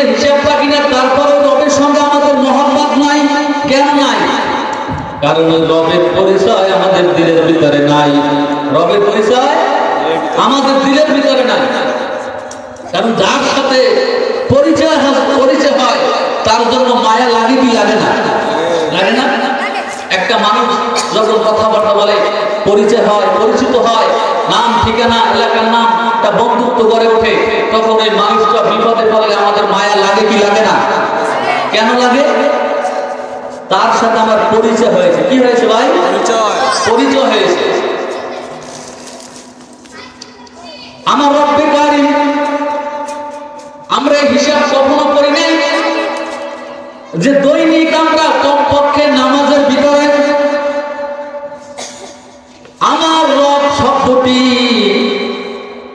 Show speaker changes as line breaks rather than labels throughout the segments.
যে হিসাব রাখি না তারপরে রবের সঙ্গে আমাদের মহব্বত নাই কেন নাই। কারণ রবের পরিচয় আমাদের দিলের ভিতরে নাই। রবের পরিচয় আমাদের দিলের ভিতরে নাই। কারণ যার সাথে পরিচয় পরিচয় হয় তার জন্য মায়া লাগে কি লাগে না? লাগে না? একটা মানুষ যখন কথাবার্তা বলে, পরিচয় হয়, পরিচিত হয়, নাম, ঠিকানা, এলাকার নাম তা বন্ধুত্ব গড়ে ওঠে, তখন এই মানুষটা বিপদে পড়লে আমাদের মায়া লাগে কি লাগে না? কেন লাগে? তার সাথে আমার পরিচয় হয়েছে। কি হয়েছে ভাই?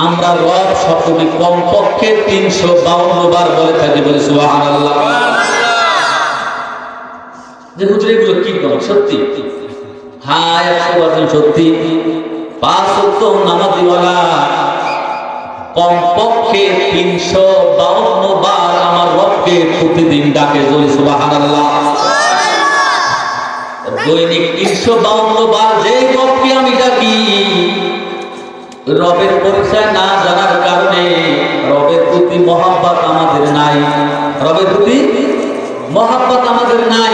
আমরা রব শব্দটি কমপক্ষে তিনশো বাউন্ন বার বলে থাকি বলে সুবাহ যে হুজুর এগুলো কি কম সত্যি? হ্যাঁ একশো পার্সেন্ট সত্যি। পাঁচ সত্য নামাজিওয়ালা কমপক্ষে তিনশো বাউন্ন বার আমার রবকে প্রতিদিন ডাকে জলি সুবাহান দৈনিক তিনশো বাউন্ন বার যে রবকে আমি ডাকি রবের পরিচয় না জানার কারণে রবের প্রতি মহাব্বত আমাদের নাই। রবের প্রতি মহাব্বত আমাদের নাই।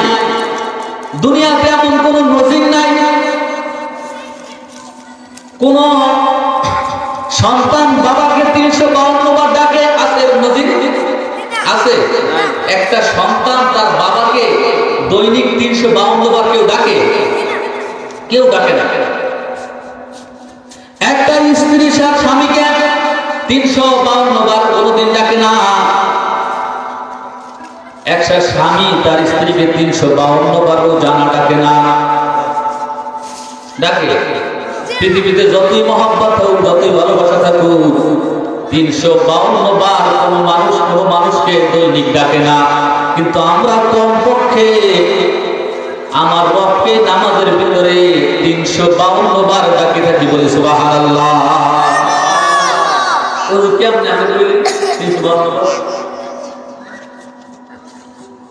দুনিয়াতে এমন কোন নজির নাই। কোন সন্তান বাবাকে তিনশো বাউন্ন বার ডাকে, আছে নজির? আছে। একটা সন্তান তার বাবাকে দৈনিক তিনশো বাউন্ন বার কেউ ডাকে? কেউ ডাকে না। সার স্বামীকে তিনশো বাউন্ন বার কোনোদিন ডাকে না। একটা স্বামী তার স্ত্রীকে তিনশো বাউন্ন বারও জানা ডাকে না। ডাকে। পৃথিবীতে যতই মহাব্বত হোক যতই ভালোবাসা থাকুক, তিনশো বাউন্ন বার কোনো মানুষ, কোনো মানুষকে দৈনিক ডাকে না। কিন্তু আমরা কমপক্ষে আমার রবকে নামাজের ভিতরে তিনশো বাউন্ন বার ডাকে থাকি বলে সুবাহ আল্লাহ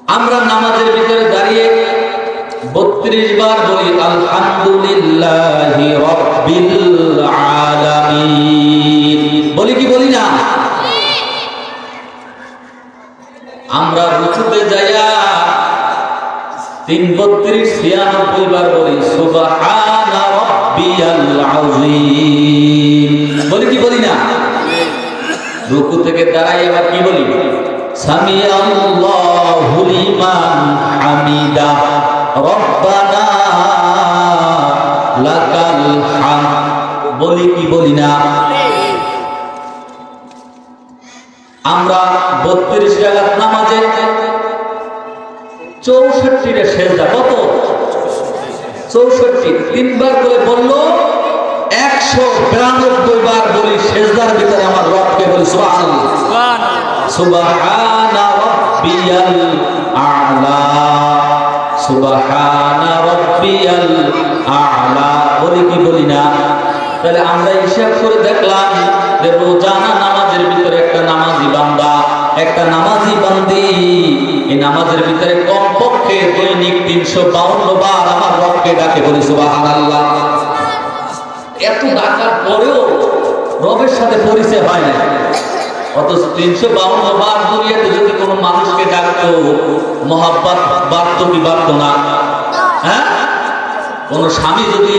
আমরা নামাজের ভিতরে দাঁড়িয়ে বত্রিশ বার বলি, আলহামদুলিল্লাহ বলি কি বলি না? আমরা রুকুতে যাইয়া তিন বত্রিশ, ছিয়ানব্বই বার বলি আযীম। রুকু থেকে দাঁড়াই আবার কি বলি? সামি হামিদা। রব্বানা লাকাল হামদ। বলি কি বলি না? আমরা বত্রিশ জায়গার নামাজে চৌষট্টি রে সেজদা। কত? চৌষট্টি। তিনবার করে বলল একশো বিরানব্বই বার বলি সেজদার ভিতরে আমার রবকে বলি সুবহানাল্লাহ। সুবহানা আ'লা। সুবহানা রাব্বিয়াল আ'লা। বলি কি বলি না? তাহলে আমরা হিসাব করে দেখলাম যে রোজানা নামাজের ভিতরে একটা নামাজি বান্দা একটা নামাজি বান্দি। এই নামাজের ভিতরে কমপক্ষে দৈনিক তিনশো বাউন্ন বার আমার রবকে ডাকে বলি সুবহানাল্লাহ। এত ডাকার পরেও রবের সাথে পরিচয় হয় না। অথচ তিনশো বাউন্ন বার দুনিয়াতে যদি কোনো মানুষকে ডাকতো, মহাব্বাত বাড়ত কি না? হ্যাঁ? কোন স্বামী যদি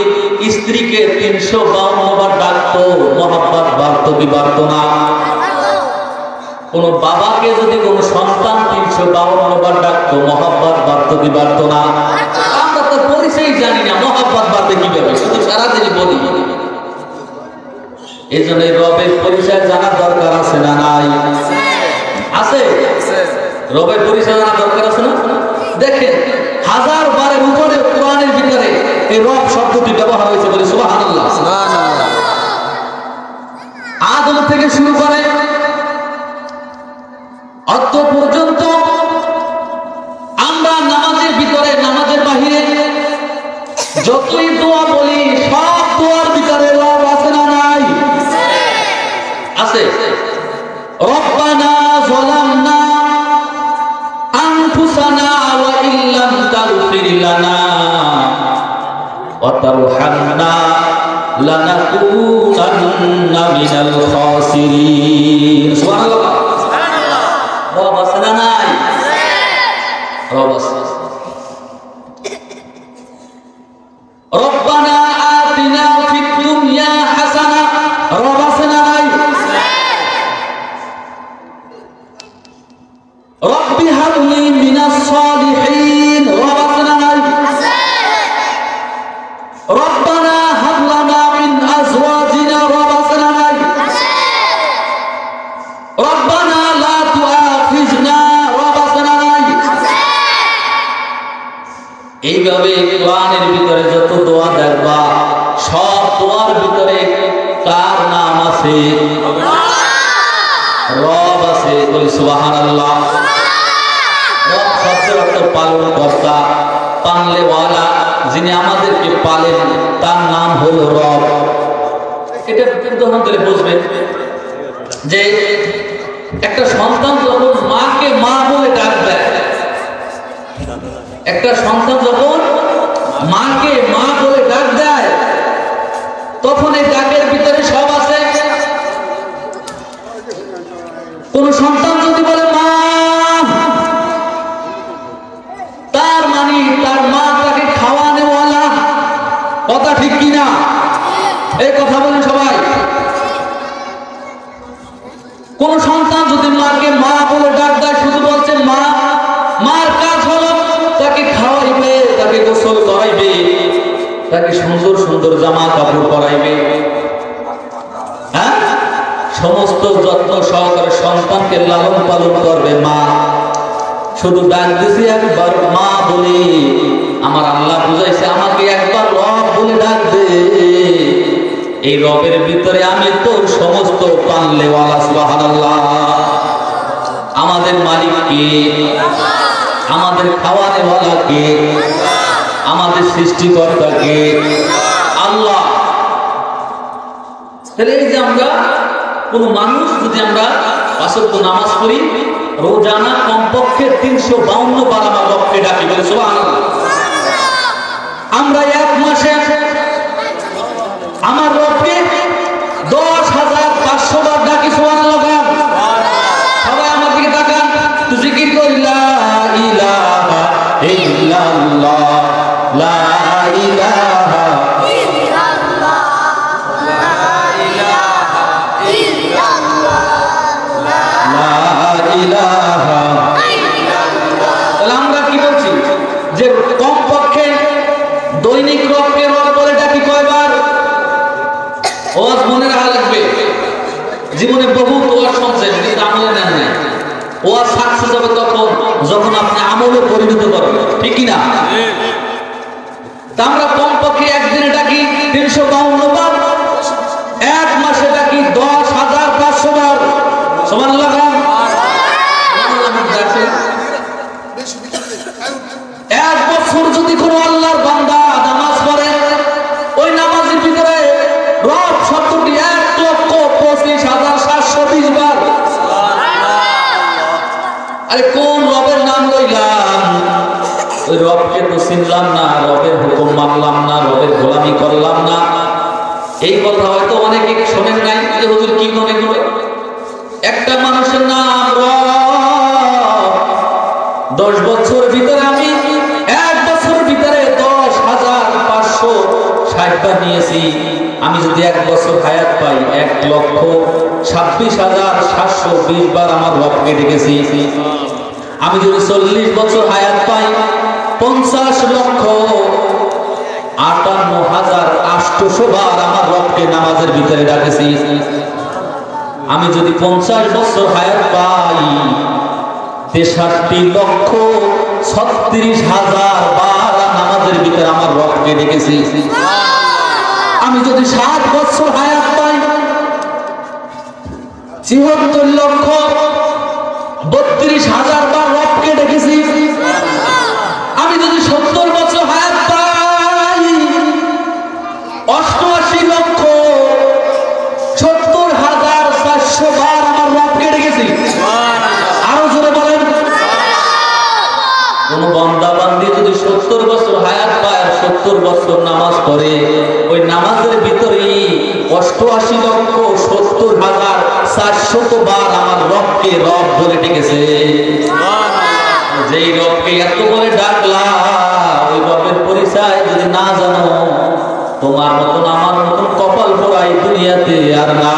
স্ত্রীকে তিনশো বাউন্ন বার ডাকতো, মহাব্বাত বাড়ত কি না? কোন বাবাকে যদি কোনো সন্তান তিনশো বাউন্ন বার ডাকতো, মহাব্বাত বাড়ত কি না? আমরা তো পরিচয় জানি না মহাব্বাত বাড়তে কীভাবে শুধু সারাদিনই বলি। এই জন্য রবের পরিচয় জানার দরকার আছে না নাই? আছে। রবের পরিচয় জানার দরকার আছে না? দেখেন হাজার বারের উপরে কোরআনের ভিতরে এই রব শব্দটি ব্যবহার হয়েছে বলে সুবহানাল্লাহ। لنكونن من الخاسرين سبحان الله রব আছে না নাই রব আছে ربنا آتنا في الدنيا حسنة রব আছে না নাই رب هب لي من আছে। রব আছে, বলি সুবহানাল্লাহ। রব শব্দের অর্থ পালন কর্তা যিনি আমাদেরকে পালেন, তার নাম হলো রব। এটা উদাহরণ যে একটা সন্তান যখন মাকে মা বলে ডাক দেয়, একটা সন্তান যখন মাকে মা বলে ডাক দেয়, তখন এই ডাকের ভিতরে সব আছে কোন সন্তান যদি বলে, মা, তার মানে তার মা তাকে খাওয়ানেওয়ালা কথা ঠিক কিনা? এই কথা বলেন সবাই। কোন সন্তান যদি মাকে মা বলে ডাক দেয়, শুধু বলছে, মা, মার কাজ হলো তাকে খাওয়াইবে, তাকে গোসল করাইবে, তাকে সুন্দর সুন্দর জামা কাপড় পরাইবে। সমস্ত যত্ন সহকারে সন্তানকে লালন পালন করবে মা। শুধু ডাক দিছি একবার, মা, বলি, আমার আল্লাহ বুঝাইছে আমাকে একবার রব বলে ডাক দে। এই রবের ভিতরে আমি তোর সমস্ত সুবহানাল্লাহ। আমাদের মালিক কে? আমাদের খাওয়ানেওয়ালা কে? আমাদের সৃষ্টিকর্তা কে? আল্লাহ। তাহলে এই যে আমরা কোন মানুষ যদি আমরা পাঁচত্ব নামাজ পড়ি, রোজানা কমপক্ষে তিনশো বাউন্ন বার আমার রবকে ডাকি, বলে আমরা এক মাসে আমার রবকে দশ হাজার পাঁচশো বার ডাকি সোয়ান লাগান সবাই আমার দিকে তাকান। তো জিকির করি, লা ইলাহা ইল্লাল্লাহ, লা ইলাহা ওয়াজ মনে রাখা লাগবে। জীবনে বহু ওয়াজ শুনছেন কিন্তু আমলে নেন নাই। ওয়াজ সাকসেস হবে তখন যখন আপনি আমলে পরিণত করবেন ঠিক কি না তা আমরা কমপক্ষে একদিনে ডাকি তিনশো বাউন্ন বার এক মাসে ডাকি দশ হাজার পাঁচশো বার সমান লাগান এক বছর যদি কোনো আল্লাহর বান্দা নামাজ পড়ে ওই নামাজের ভিতরে রব শব্দটি এক লক্ষ পঁচিশ হাজার সাতশো বিশ বার আরে কোন রবের নাম লইলাম? ওই রবকে তো চিনলাম না, রবের হুকুম মানলাম না, রবের গোলামি করলাম না। এই কথা হয়তো অনেকে শোনেন নাই, যে হুজুর কি মনে করে? একটা মানুষের নাম দশ বছর ভিতরে আমি এক বছর ভিতরে দশ হাজার পাঁচশো ষাট নিয়েছি। আমি যদি এক বছর হায়াত পাই, এক লক্ষ ছাব্বিশ হাজার সাতশো বিশ বার আমার রবকে ডেকেছি। আমি যদি চল্লিশ বছর হায়াত পাই, পঞ্চাশ লক্ষ আটান্ন হাজার আটশো বার আমার রবকে নামাজের ভিতরে ডাকেছি। আমি যদি পঞ্চাশ বছর হায়াত পাই, তেষট্টি লক্ষ ছত্রিশ হাজার বার নামাজের ভিতরে আমার রবকে ডেকেছি। আমি যদি সাত বছর হায়াত পাই ছিহত্তর লক্ষ বত্রিশ হাজার বার রবকে ডেকেছি। অষ্টআশি লক্ষ সত্তর হাজার চারশত বার আমার রবকে রব বলে ডেকেছে। যেই রবকে এত করে ডাকলা ওই রবের পরিচয় যদি না জানো, তোমার মতন আমার মতন কপাল পড়াই দুনিয়াতে আর না।